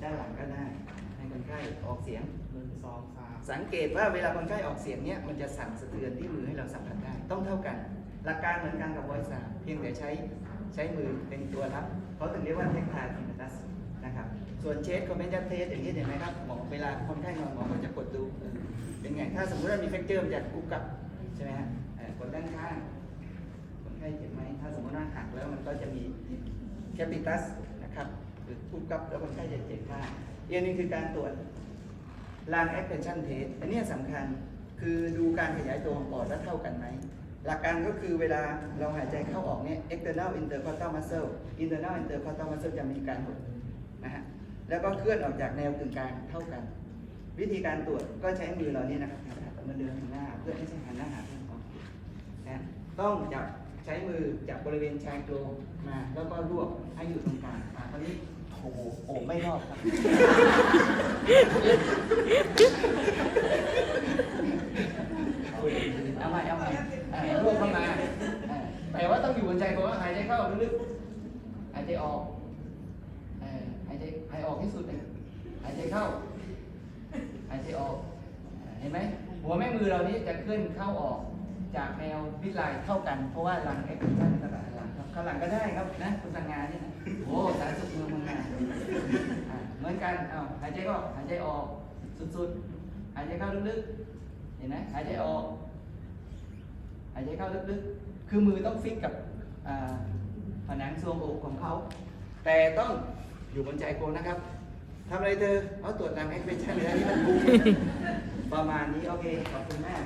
เสียง หนึ่งสองสามสังเกตว่าเวลาคนไข้ออกเสียงเนี่ยมันจะสั่นสะเทือนที่มือให้เราสัมผัสได้ ต้องเท่ากัน หลักการเหมือนกันกับ voice sound เพียงแต่ใช้ใช้มือเป็นตัวรับเขาถึงเรียกว่าเทคทาทิมัตัสนะครับ ส่วนเชสคอมเมนต์เทสอย่างนี้เห็นไหมครับหมอเวลาคนไข้นอนหมอก็จะกดดูเป็นไง ถ้าสมมติว่ามีเฟกเจอร์มันจะกุบกับใช่ไหมฮะกดด้านข้างคนไข้เจ็บไหมถ้าสมมติว่าหักแล้วมันก็จะมีแคปิตัสนะครับ หรือกุบกับแล้วคนไข้จะเจ็บข้างอีกอันนึงคือการตรวจลาง expansion test อันนี้สำคัญคือดูการขยายตัวของปอดว่าเท่ากันไหม หลักการก็คือเวลาเราหายใจเข้าออกเนี่ย external intercostal muscle internal intercostal muscle จะมีการหดนะฮะแล้วก็เคลื่อนออกจากแนวกึ่งกลางเท่ากัน วิธีการตรวจก็ใช้มือเราเนี่ยนะครับหันมาเดินหันหน้าเพื่อให้ใช้หันหน้าหาเพื่อนของนะต้องจับ ช้มือจับบริเวณชายโครงมาแล้วก็รวบให้อยู่ตรงกลางอ่าตอนนี้โอ้โอ้ไม่รอดครับ เอาใหม่เอาใหม่เออรวบเข้ามาเออแต่ว่าต้องอยู่บนใจโครงหายใจเข้าลึกๆหายใจออกเอ่อหายใจหายออกที่สุดเลยหายใจเข้า หายใจออกเอ่อเห็นไหมหัวแม่มือเรานี้จะเคลื่อนเข้าออก จากแนวมิไลเท่ากัน เพราะว่าหลังเอ็กซ์ชันตลาดหลังครับข้างหลังก็ได้ครับนะคุณสังงานนี่นะโอ้สารสุขเมืองเมืองงานเหมือนกันเอาหายใจก็หายใจออกสุดๆหายใจเข้าลึกๆเห็นไหมหายใจออกหายใจเข้าลึกๆ คือมือต้องฟิกกับผนังทรวงอกของเขา แต่ต้องอยู่บนใจโกนะครับทำอะไรเธอเอาตรวจตามแอคเ t ชั่นเลยนะนี่มันบูมประมาณนี้ โอเค ขอบคุณมาก